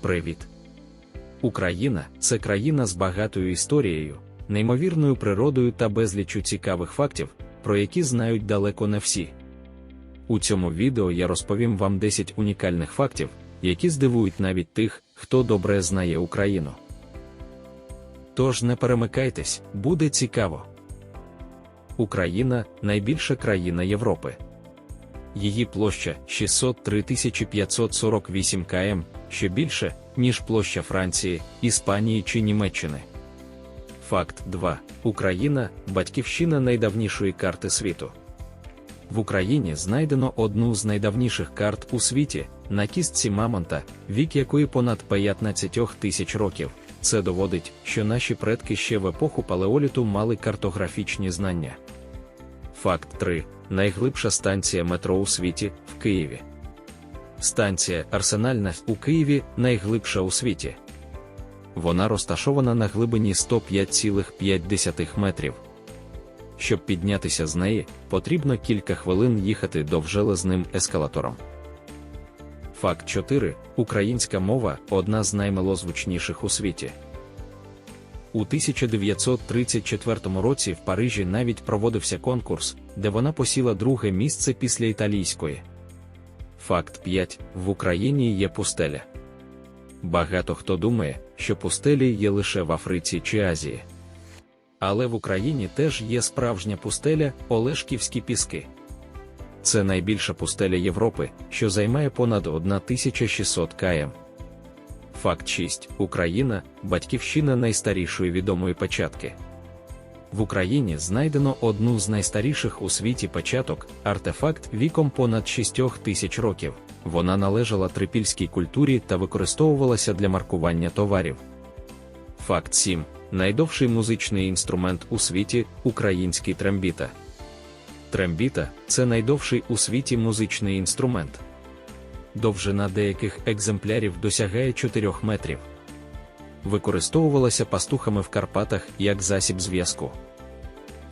Привіт! Україна це країна з багатою історією, неймовірною природою та безліччю цікавих фактів, про які знають далеко не всі. У цьому відео я розповім вам 10 унікальних фактів, які здивують навіть тих, хто добре знає Україну. Тож не перемикайтесь, буде цікаво. Україна найбільша країна Європи. Її площа 603 548 км, що більше, ніж площа Франції, Іспанії чи Німеччини. Факт 2. Україна батьківщина найдавнішої карти світу. В Україні знайдено одну з найдавніших карт у світі на кістці Мамонта, вік якої понад 15 тисяч років. Це доводить, що наші предки ще в епоху палеоліту мали картографічні знання. Факт 3. Найглибша станція метро у світі в Києві. Станція Арсенальна у Києві найглибша у світі. Вона розташована на глибині 105,5 метрів. Щоб піднятися з неї, потрібно кілька хвилин їхати довжелезним ескалатором. Факт 4. Українська мова одна з наймилозвучніших у світі. У 1934 році в Парижі навіть проводився конкурс, де вона посіла друге місце після італійської. Факт 5. В Україні є пустеля. Багато хто думає, що пустелі є лише в Африці чи Азії. Але в Україні теж є справжня пустеля Олешківські піски. Це найбільша пустеля Європи, що займає понад 1600 км. Факт 6. Україна батьківщина найстарішої відомої печатки. В Україні знайдено одну з найстаріших у світі печаток, артефакт віком понад 6 тисяч років. Вона належала трипільській культурі та використовувалася для маркування товарів. Факт 7. Найдовший музичний інструмент у світі український трембіта. Трембіта це найдовший у світі музичний інструмент. Довжина деяких екземплярів досягає 4 метрів. Використовувалася пастухами в Карпатах як засіб зв'язку.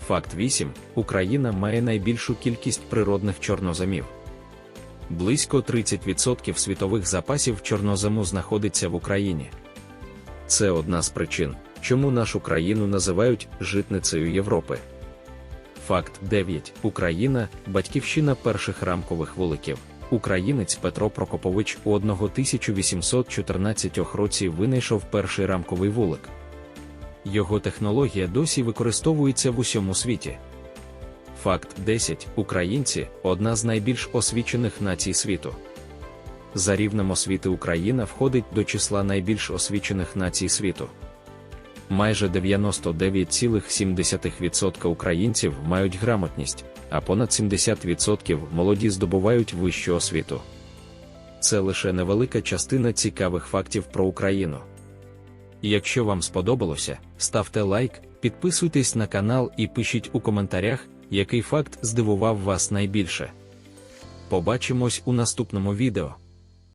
Факт 8. Україна має найбільшу кількість природних чорноземів. Близько 30% світових запасів чорнозему знаходиться в Україні. Це одна з причин, чому нашу країну називають житницею Європи. Факт 9. Україна батьківщина перших рамкових вуликів. Українець Петро Прокопович у 1814 році винайшов перший рамковий вулик. Його технологія досі використовується в усьому світі. Факт 10. Українці одна з найбільш освічених націй світу. За рівнем освіти Україна входить до числа найбільш освічених націй світу. Майже 99,7% українців мають грамотність, а понад 70% молоді здобувають вищу освіту. Це лише невелика частина цікавих фактів про Україну. Якщо вам сподобалося, ставте лайк, підписуйтесь на канал і пишіть у коментарях, який факт здивував вас найбільше. Побачимось у наступному відео.